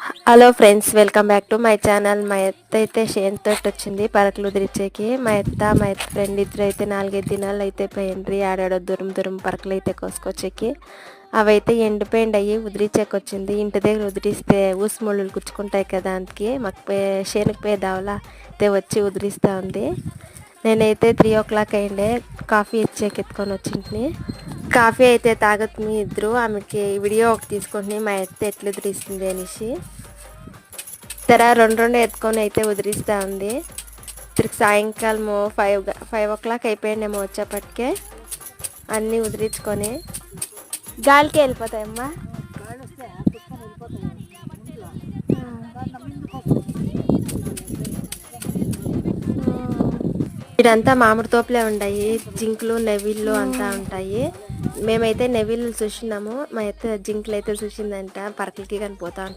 Hello friends welcome back to my channel. మా ఎత్త అయితే షేన్ తోటి వచ్చింది పరకలు ఉదిరిచేకి. మా ఎత్త మా ఎత్త ఫ్రెండ్ ఇద్దరు అయితే నాలుగైదు దినాలు అయితే పోయిండ్రి ఆడాడో దూరం దూరం పరకలు అయితే కోసుకొచ్చేకి. అవైతే ఎండిపోయిండి అయ్యి ఉదిరిచేకి వచ్చింది. ఇంటి దగ్గర ఉదిరిస్తే ఊసుముళ్ళు గుచ్చుకుంటాయి కదా అందుకే మాకు పే- షేనుకు పోయే దావలా అయితే వచ్చి ఉదిరిస్తూ ఉంది. నేనైతే త్రీ ఓ క్లాక్ అయిండే కాఫీ ఇచ్చేకి ఎత్తుకొని వచ్చింటిని. కాఫీ అయితే తాగుతుంది ఇద్దరు. ఆమెకి వీడియో ఒకటి తీసుకుంటుంది మా ఎత్త ఎట్లా ఉదిరిస్తుంది అనేసి. తెర రెండు రెండు ఎత్తుకొని అయితే ఉదిరిస్తూ ఉంది. తిరిగి సాయంకాలము ఫైవ్ ఫైవ్ ఓ క్లాక్ అయిపోయిందేమో వచ్చేప్పటికే. అన్నీ ఉదిరించుకొని. గాలికి వెళ్ళిపోతాయమ్మా. ఇదంతా మామిడి తోపులే ఉంటాయి జింకులు నెవిళ్ళు అంతా ఉంటాయి. మేమైతే నెవిళ్ళు చూసినాము. మా అయితే జింకులు అయితే చూసిందంట. పరకలకి కానీ పోతా ఉంటుంది